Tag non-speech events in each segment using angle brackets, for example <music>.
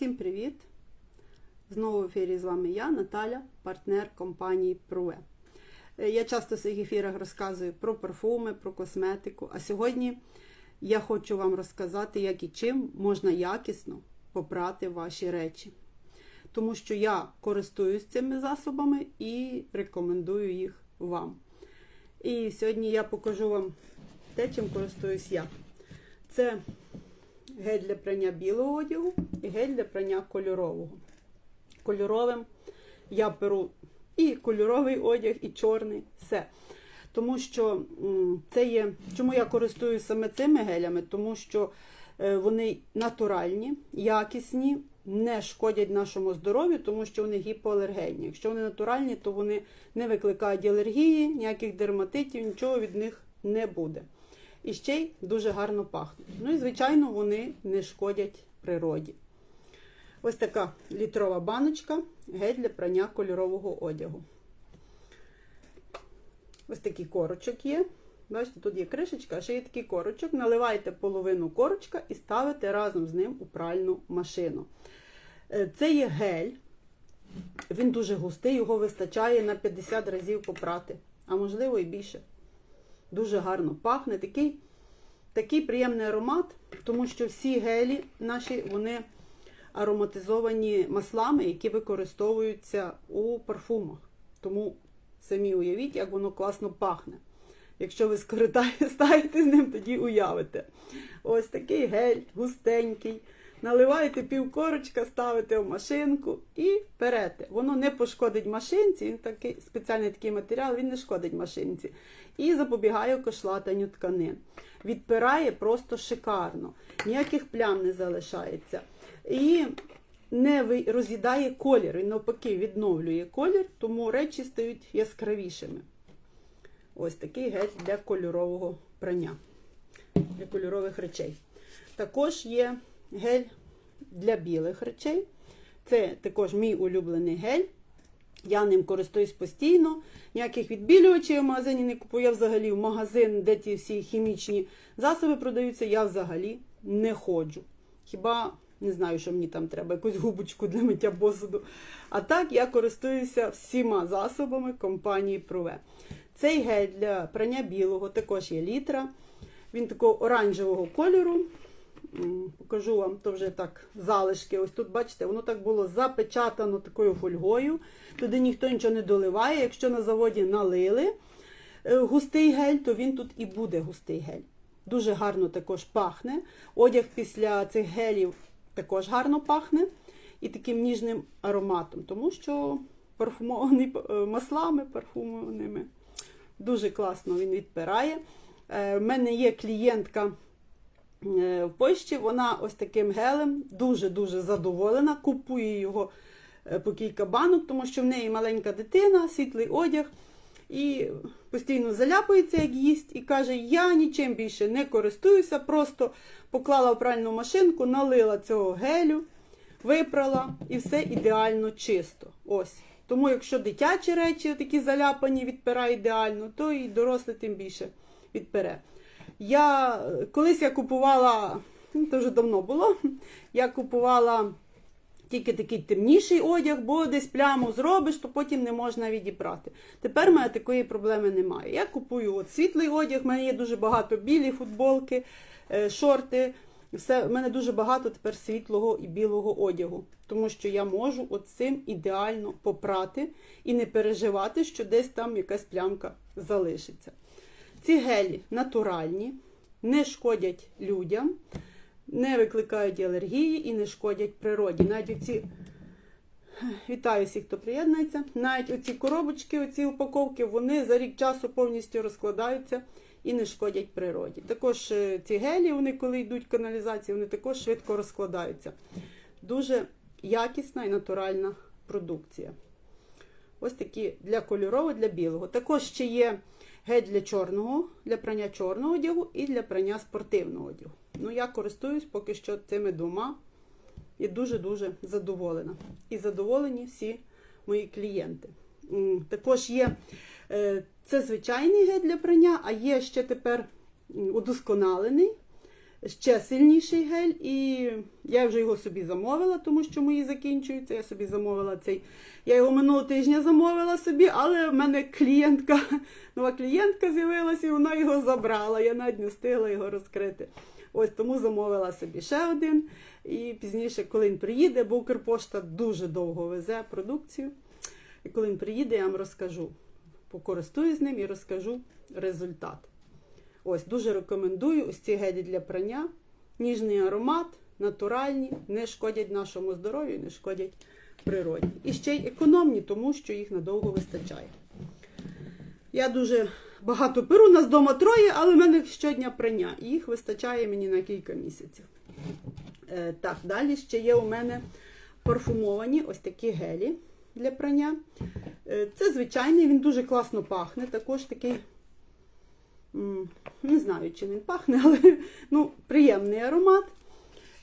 Всім привіт! Знову в ефірі з вами я, Наталя, партнер компанії Prue. Е, Я часто в своїх ефірах розказую про парфуми, про косметику. А сьогодні я хочу вам розказати, як і чим можна якісно попрати ваші речі. Тому що я користуюсь цими засобами і рекомендую їх вам. І сьогодні я покажу вам те, чим користуюсь я. Це гель для прання білого одягу і гель для прання кольорового. Кольоровим я беру і кольоровий одяг, і чорний, все. Тому що це є. Чому я користуюсь саме цими гелями? Тому що е, вони натуральні, якісні, не шкодять нашому здоров'ю, тому що вони гіпоалергенні. Якщо вони натуральні, то вони не викликають алергії, ніяких дерматитів, нічого від них не буде. І ще й дуже гарно пахнуть. Ну і, звичайно, вони не шкодять природі. Ось така літрова баночка гель для прання кольорового одягу. Ось такий корочок є. Бачите, тут є кришечка, а ще є такий корочок. Наливаєте половину корочка і ставите разом з ним у пральну машину. Е, Це є гель. Він дуже густий, його вистачає на 50 разів попрати, а можливо і більше. Дуже гарно пахне. Такий, такий приємний аромат, тому що всі гелі наші вони ароматизовані маслами, які використовуються у парфумах. Тому самі уявіть, як воно класно пахне. Якщо ви скористаєтесь <laughs> з ним, тоді уявите. Ось такий гель густенький. Наливаєте півкорочка, ставите в машинку і перете. Воно не пошкодить машинці, такий спеціальний такий матеріал, він не шкодить машинці. І запобігає кошлатанню тканин. Відпирає просто шикарно, ніяких плям не залишається. І не роз'їдає колір, він навпаки відновлює колір, тому речі стають яскравішими. Ось такий гель для кольорового прання, для кольорових речей. Також є гель для білих речей. Це також мій улюблений гель. Я ним користуюсь постійно. Ніяких відбілювачів в магазині не купую. Я взагалі в магазин, де ті всі хімічні засоби продаються, я взагалі не ходжу. Хіба не знаю, що мені там треба, якусь губочку для миття посуду. А так я користуюся всіма засобами компанії Прове. Цей гель для прання білого також є літра. Він такого оранжевого кольору. Покажу вам то вже так залишки. Ось тут, бачите, воно так було запечатано такою фольгою. Туди ніхто нічого не доливає. Якщо на заводі налили е, густий гель, то він тут і буде густий гель. Дуже гарно також пахне. Одяг після цих гелів також гарно пахне і таким ніжним ароматом, тому що парфумований е, маслами парфумованими. Дуже класно він відпирає. Е, В мене є клієнтка е, в Польщі, вона ось таким гелем дуже-дуже задоволена, купує його е, по кілька банок, тому що в неї маленька дитина, світлий одяг. І постійно заляпується, як їсть, і каже: Я нічим більше не користуюся, просто поклала в пральну машинку, налила цього гелю, випрала і все ідеально чисто. Ось. Тому, якщо дитячі речі такі заляпані, відпирає ідеально, то і дорослий тим більше відпере. Я колись я купувала, ну, це вже давно було, я купувала тільки такий темніший одяг, бо десь пляму зробиш, то потім не можна відібрати. Тепер в мене такої проблеми немає. Я купую от світлий одяг, в мене є дуже багато білі футболки, е, шорти. Все, в мене дуже багато тепер світлого і білого одягу, тому що я можу от цим ідеально попрати і не переживати, що десь там якась плямка залишиться. Ці гелі натуральні, не шкодять людям, не викликають алергії і не шкодять природі. Навіть оці, вітаю всіх, хто приєднується, навіть оці коробочки, оці упаковки, вони за рік часу повністю розкладаються і не шкодять природі. Також е, ці гелі, вони коли йдуть в каналізацію, вони також швидко розкладаються. Дуже якісна і натуральна продукція. Ось такі для кольорового, для білого. Також ще є гель для чорного, для прання чорного одягу і для прання спортивного одягу. Ну, я користуюсь поки що цими двома і дуже-дуже задоволена. І задоволені всі мої клієнти. Також є е, це звичайний гель для прання, а є ще тепер удосконалений ще сильніший гель, і я вже його собі замовила, тому що мої закінчуються. Я собі замовила цей. Я його минулого тижня замовила собі, але в мене клієнтка, <laughs> нова клієнтка з'явилася, і вона його забрала. Я навіть не встигла його розкрити. Ось тому замовила собі ще один. І пізніше, коли він приїде, бо Укрпошта дуже довго везе продукцію. І коли він приїде, я вам розкажу. Покористуюсь ним і розкажу результат. Ось, дуже рекомендую ось ці гелі для прання. Ніжний аромат, натуральні, не шкодять нашому здоров'ю, не шкодять природі. І ще й економні, тому що їх надовго вистачає. Я дуже багато перу, нас вдома троє, але в мене щодня прання. І їх вистачає мені на кілька місяців. Е, так, далі ще є у мене парфумовані ось такі гелі для прання. Е, це звичайний, він дуже класно пахне. Також такий, не знаю, чи він пахне, але ну, приємний аромат.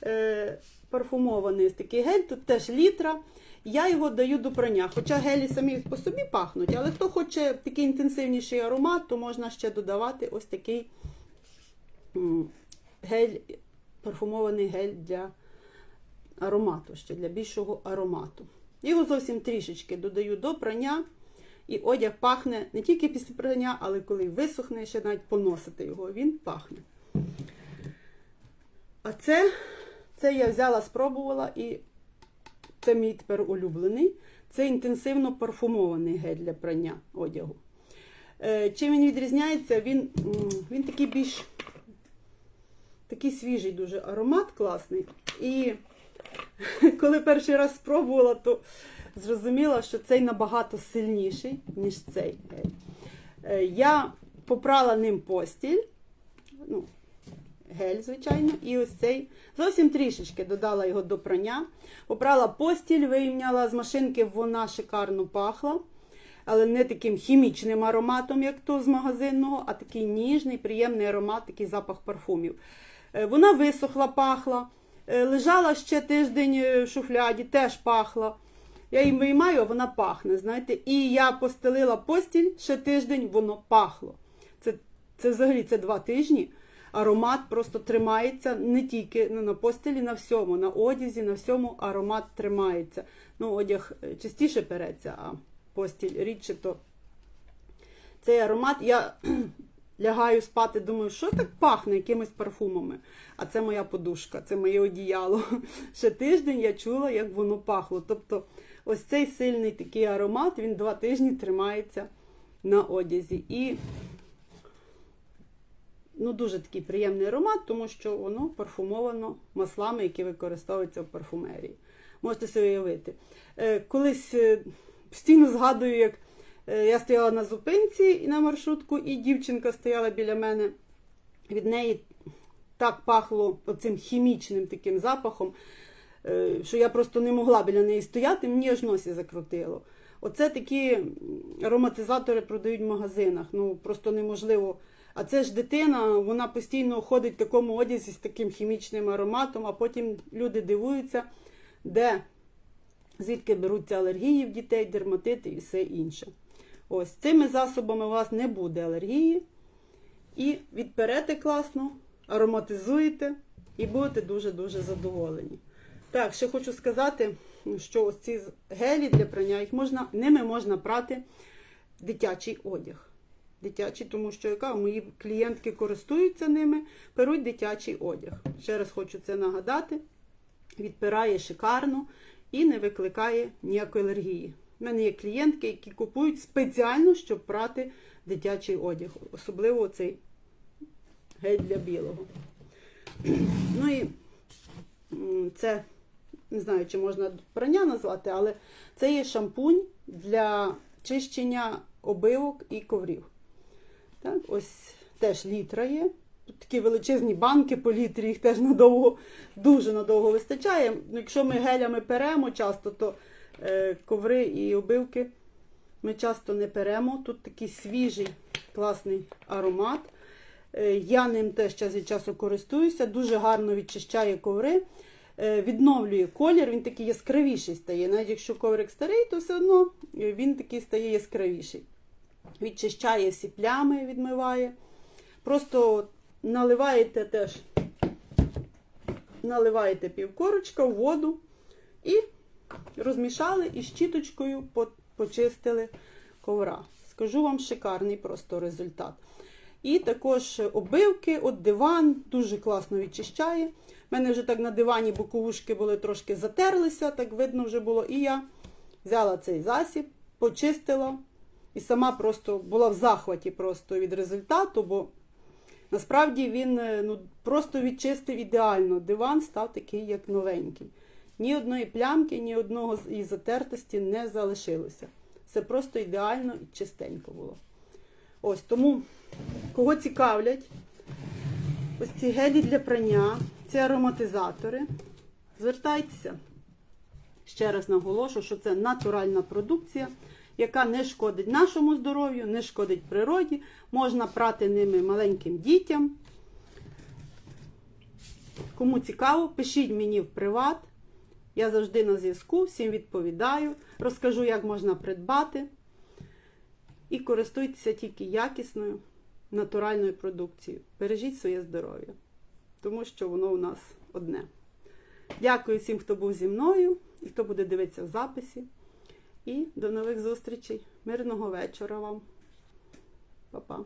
Е, парфумований такий гель, тут теж літра. Я його даю до прання. Хоча гелі самі по собі пахнуть, але хто хоче такий інтенсивніший аромат, то можна ще додавати ось такий гель, парфумований гель для аромату, ще для більшого аромату. Його зовсім трішечки додаю до прання, і одяг пахне не тільки після прання, але коли висохне, ще навіть поносити його, він пахне. А це, це я взяла, спробувала, і це мій тепер улюблений. Це інтенсивно парфумований гель для прання одягу. Е, Чим він відрізняється? Він, він такий більш такий свіжий дуже аромат класний. І <laughs> коли перший раз спробувала, то зрозуміла, що цей набагато сильніший, ніж цей. Е, Я попрала ним постіль, ну, гель, звичайно, і ось цей зовсім трішечки додала його до прання. Попрала постіль, вийняла з машинки, вона шикарно пахла. Але не таким хімічним ароматом, як то з магазинного, а такий ніжний, приємний аромат, такий запах парфумів. Е, Вона висохла, пахла. Е, Лежала ще тиждень в шуфляді, теж пахла. Я її виймаю, вона пахне. знаєте. І я постелила постіль ще тиждень, воно пахло. Це, це взагалі це два тижні. Аромат просто тримається не тільки ну, на постелі, на всьому, на одязі, на всьому аромат тримається. Ну, одяг е, частіше переться, а постіль рідше, то цей аромат я <clears throat> лягаю спати, думаю, що так пахне якимись парфумами. А це моя подушка, це моє одіяло. <laughs> Ще тиждень я чула, як воно пахло. Тобто, ось цей сильний такий аромат, він два тижні тримається на одязі. І ну, дуже такий приємний аромат, тому що воно парфумовано маслами, які використовуються в парфумерії. Можете собі уявити. Е, Колись е, постійно згадую, як е, я стояла на зупинці на маршрутку, і дівчинка стояла біля мене. Від неї так пахло оцим хімічним таким запахом, що я просто не могла біля неї стояти, мені аж носі закрутило. Оце такі ароматизатори продають в магазинах. Ну просто неможливо. А це ж дитина, вона постійно ходить в такому одязі з таким хімічним ароматом, а потім люди дивуються, де звідки беруться алергії в дітей, дерматити і все інше. Ось цими засобами у вас не буде алергії. І відперете класно, ароматизуєте і будете дуже-дуже задоволені. Так, ще хочу сказати, що ось ці гелі для прання, їх можна, ними можна прати дитячий одяг. Дитячий, тому що яка мої клієнтки користуються ними, перуть дитячий одяг. Ще раз хочу це нагадати. Відпирає шикарно і не викликає ніякої алергії. У мене є клієнтки, які купують спеціально, щоб прати дитячий одяг, особливо цей гель для білого. <clears throat> Ну і це, не знаю, чи можна прання назвати, але це є шампунь для чищення обивок і коврів. Так, ось теж літра є. Такі величезні банки по літрі, їх теж надовго, дуже надовго вистачає. Ну, Якщо ми гелями перемо часто, то е, коври і обивки ми часто не перемо. Тут такий свіжий, класний аромат. Е, я ним теж час від часу користуюся, дуже гарно відчищає коври, відновлює колір, він такий яскравіший стає. Навіть якщо коврик старий, то все одно е, він такий стає яскравіший. Відчищає всі плями, відмиває. Просто наливаєте теж наливаєте півкорочка в воду і розмішали і щіточкою почистили ковра. Скажу вам шикарний просто результат. І також обивки, от диван дуже класно відчищає. У мене вже так на дивані боковушки були трошки затерлися, так видно вже було. І я взяла цей засіб, почистила і сама просто була в захваті просто від результату, бо насправді він е, ну, просто відчистив ідеально. Диван став такий, як новенький. Ні одної плямки, ні одного із затертості не залишилося. Все просто ідеально і чистенько було. Ось тому, кого цікавлять, ось ці гелі для прання, ці ароматизатори, звертайтеся. Ще раз наголошу, що це натуральна продукція, яка не шкодить нашому здоров'ю, не шкодить природі. Можна прати ними маленьким дітям. Кому цікаво, пишіть мені в приват. Я завжди на зв'язку, всім відповідаю, розкажу, як можна придбати. І користуйтеся тільки якісною натуральною продукцією. Бережіть своє здоров'я, тому що воно у нас одне. Дякую всім, хто був зі мною і хто буде дивитися в записі. І до нових зустрічей. Мирного вечора вам. Па-па.